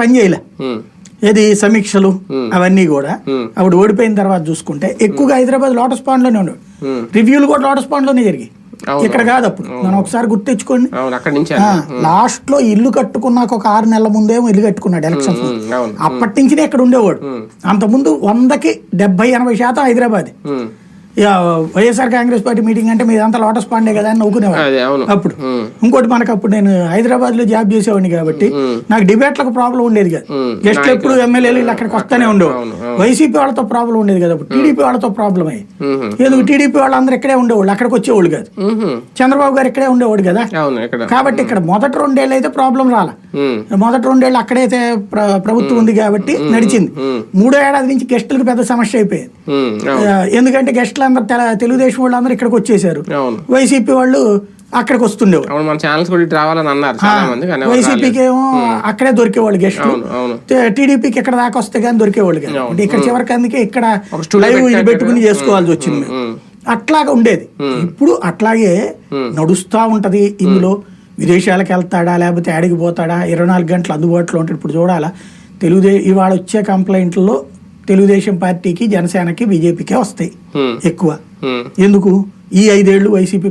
పని చేయలే. ఏది సమీక్షలు అవన్నీ కూడా అప్పుడు ఓడిపోయిన తర్వాత చూసుకుంటే ఎక్కువగా హైదరాబాద్ లోటస్ పాండ్లోనే ఉండవు. రివ్యూలు కూడా లోటస్ పాండ్లోనే జరిగాయి. అవును, ఇక్కడ కాదు అప్పుడు. మనం ఒకసారి అక్కడి నుంచి లాస్ట్లో ఇల్లు కట్టుకున్నాక ఒక ఆరు నెలల ముందేమో ఇల్లు కట్టుకున్నాడు ఎలక్షన్స్ అప్పటి నుంచినే ఇక్కడ ఉండేవాడు. అంతకుముందు వందకి డెబ్బై ఎనభై శాతం హైదరాబాద్. వైఎస్ఆర్ కాంగ్రెస్ పార్టీ మీటింగ్ అంటే మీదంతా లోటస్ పాండే కదా అని నవ్వుకునేవాడు. అప్పుడు. ఇంకోటి మనకు అప్పుడు నేను హైదరాబాద్లో జాబ్ చేసేవాడిని కాబట్టి నాకు డిబేట్లకు ప్రాబ్లం ఉండేది కదా. గెస్ట్లు ఎప్పుడు ఎమ్మెల్యేలు అక్కడికి వస్తూనే ఉండేవాడు అవును, వైసీపీ వాళ్ళతో ప్రాబ్లం ఉండేది కదా అప్పుడు. టీడీపీ వాళ్ళతో ప్రాబ్లం అయ్యి ఎందుకు టీడీపీ వాళ్ళందరూ ఇక్కడే ఉండేవాళ్ళు అక్కడికి వచ్చేవాళ్ళు కాదు. చంద్రబాబు గారు ఇక్కడే ఉండేవాడు కదా. కాబట్టి ఇక్కడ మొదటి రెండేళ్ళు అయితే ప్రాబ్లం రాల. మొదటి రెండేళ్ళు అక్కడైతే ప్ర- ప్రభుత్వం ఉంది కాబట్టి నడిచింది. మూడో ఏడాది నుంచి గెస్టులకు పెద్ద సమస్య అయిపోయింది. ఎందుకంటే గెస్టులు తెల- తెలుగుదేశం వాళ్ళందరూ ఇక్కడికి వచ్చేసారు. వైసీపీ వాళ్ళు అక్కడికి వస్తుండేవారు. అవును మన ఛానల్స్ కూడా రావాలని అన్నారు చాలా మంది కానీ ఎవరు వైసీపీకి ఏమో అక్కడే దొరికేవాళ్ళు గెస్టులు. అవును టీడీపీకి ఇక్కడ దాకా వస్తే కానీ దొరికేవాళ్ళు అంటే ఇక్కడ చివరికి అందుకే ఇక్కడ లైవ్ ఇది పెట్టాక పెట్టుకుని చేసుకోవాల్సి వచ్చింది అట్లాగా ఉండేది. ఇప్పుడు అట్లాగే నడుస్తా ఉంటది ఇందులో. విదేశాలకు వెళ్తాడా లేకపోతే ఆడికి పోతాడా ఇరవై నాలుగు గంటలు అందుబాటులో ఉంటాడు ఇప్పుడు చూడాలా. తెలుగుదే ఇవాళ వచ్చే కంప్లైంట్లలో తెలుగుదేశం పార్టీకి జనసేనకి బీజేపీకే వస్తాయి ఎక్కువ. ఎందుకు? ఈ ఐదేళ్ళు వైసీపీ